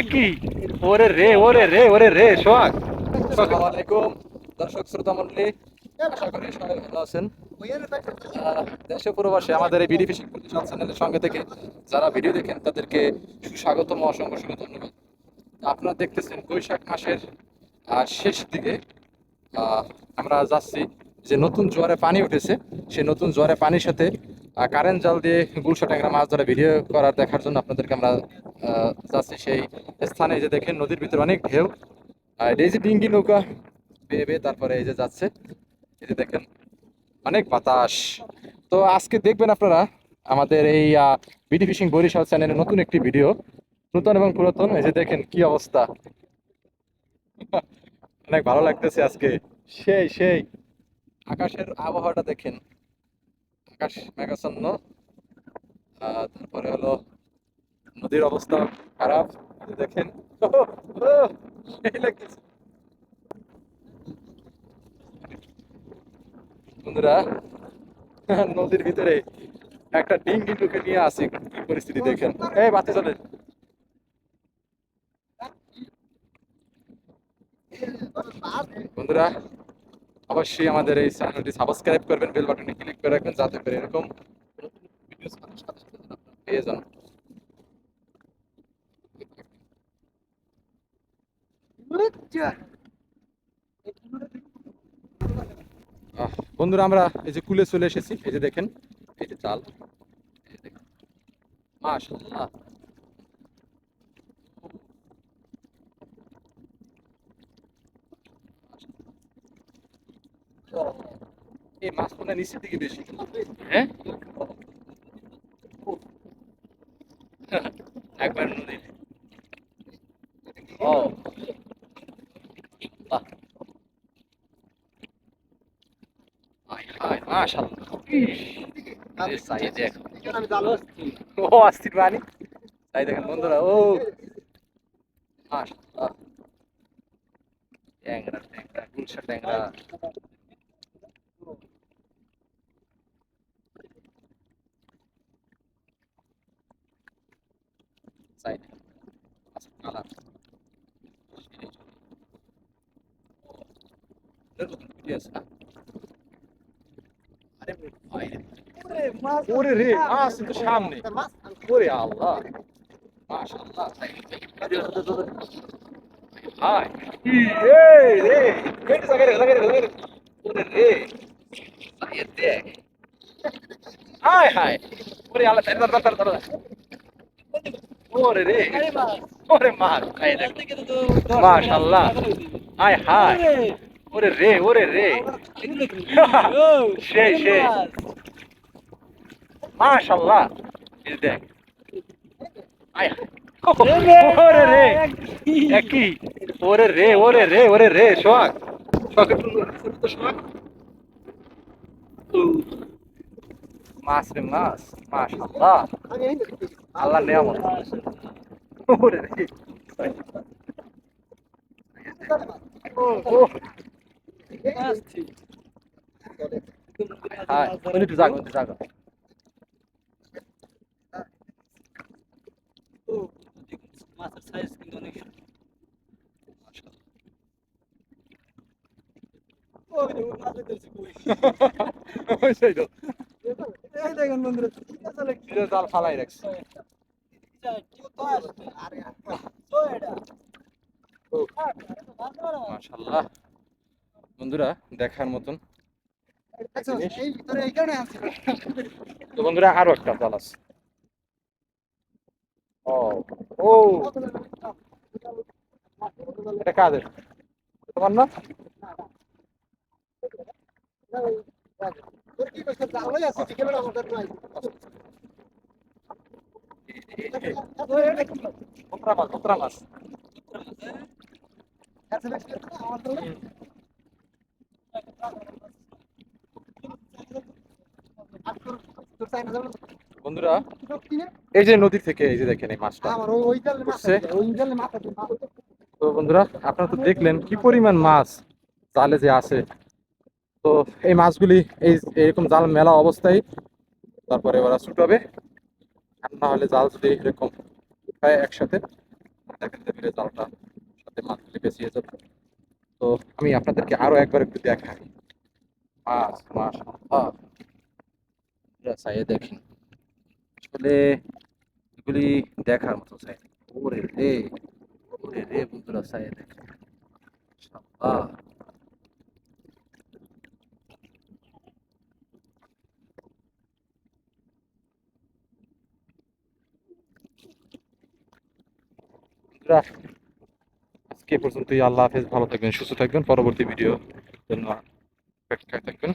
একই। ওরে রে ওরে রে ওরে রে, সোহাগ। আসসালামু আলাইকুম। দর্শক, শ্রোতা মন্ডলী আশা করি সবাই ভালো আছেন। দেশে প্রবাসে আমাদের এই বিডি ফিশিং চ্যানেলের সঙ্গে থেকে যারা ভিডিও দেখেন, তাদেরকে সুস্বাগতম, অসংখ্য অসংখ্য ধন্যবাদ। আপনারা দেখতেছেন বৈশাখ মাসের শেষ দিকে আমরা যাচ্ছি যে নতুন জোয়ারে পানি উঠেছে। সেই নতুন জোয়ারে পানির সাথে কারেন্ট জাল দিয়ে গুলশা ট্যাংরা মাছ ধরা ভিডিও করার দেখার জন্য আপনাদেরকে আমরা যাচ্ছি সেই স্থানে যে দেখেন নদীর ভিতরে অনেক ঢেউ। আর এই যে ডিঙ্গি নৌকা বেয়ে বেয়ে তারপরে এই যে যাচ্ছে, এই যে দেখেন অনেক বাতাস। তো আজকে দেখবেন আপনারা আমাদের এই বিডি ফিশিং বরিশাল চ্যানেলের নতুন একটি ভিডিও, নতুন এবং পুরাতন, এই যে দেখেন কি অবস্থা। অনেক ভালো লাগতেছে আজকে। সেই সেই আকাশের আবহাওয়াটা দেখেন। আকাশ মেঘাচ্ছন্ন। তারপরে হলো নদীর অবস্থা খারাপ। দেখেন। বন্ধুরা, নদীর ভিতরে একটা ডিঙ্গি ঢুকে নিয়ে আসি। কি পরিস্থিতি দেখেন। এই, বাতি চলে বন্ধুরা অবশ্যই আমাদের এই চ্যানেলটি সাবস্ক্রাইব করবেন, বেল বাটনে ক্লিক করে রাখবেন যাতে করে এরকম পেয়ে যান। বন্ধুরা, আমরা এই যে কুলে চলে এসেছি, এই যে দেখেন, এই যে চাল, এই যে দেখেন মাশাআল্লাহ এই মাছ হয় নিচের দিকে বেশি। হ্যাঁ? একবার নদী ও। হায় হায় ও অস্থির বাণী। তাই দেখেন বন্ধুরা ও। মাশাআল্লাহ। ট্যাংরা ট্যাংরা গুলশা ট্যাংরা। সাইড আচ্ছা কালার ওরে রে মাছ তো সামনে। ওরে আল্লাহ। মাশাআল্লাহ। হাই। রে কেটে ওরে রে সাইয়ে দেখ হাই হাই। ওরে আল্লাহ তার তার তার তার ওরে রে। ওরে মাছ এই দেখ মাশাআল্লাহ হাই হাই ওরে। রে ওরে রে। সেই সেই মাশাআল্লাহ এই দেখ। আয়। ওরে রে। একই। ওরে রে ওরে রে ওরে রে সোহাগ সোহাগ একটু সোহাগ মাছ রে মাছ মাশাআল্লাহ। আল্লাহ নিয়ামত। ওরে রে। ও ও হাই ওই একটু জাগো একটু জাগো। মাছের সাইজ কিন্তু অনেক এই দেখেন বন্ধুরা জাল ফালাই রাখছে। মাশাআল্লাহ। বন্ধুরা দেখার মতন তো বন্ধুরা আরও একটা জাল আছে। ও ও। এটা কাদের? তোমার না? বন্ধুরা, এই যে নদী থেকে এই যে দেখেন এই মাছটা। তো বন্ধুরা, আপনারা তো দেখলেন কি পরিমাণ মাছ জালে যে আছে তো এই মাছগুলি এই এরকম জাল মেলা অবস্থায় তারপরে ওরা ছুটাবে। আর না জাল যদি এরকম হয় একসাথে দেখেন মিলে জালটা সাথে মাছগুলি পেঁচিয়ে যাবে। তো আমি আপনাদেরকে আরও একবার একটু দেখাই। মাছ মাছ চাইয়ে দেখেন আসলে এগুলি দেখার মতো চাই। ওরে রে ওরে রে বন্ধুরা, চাইয়ে দেখেন বন্ধুরা, আজকে পর্যন্তই। আল্লাহ হাফেজ ভালো থাকবেন সুস্থ থাকবেন। পরবর্তী ভিডিও জন্য অপেক্ষায় থাকবেন।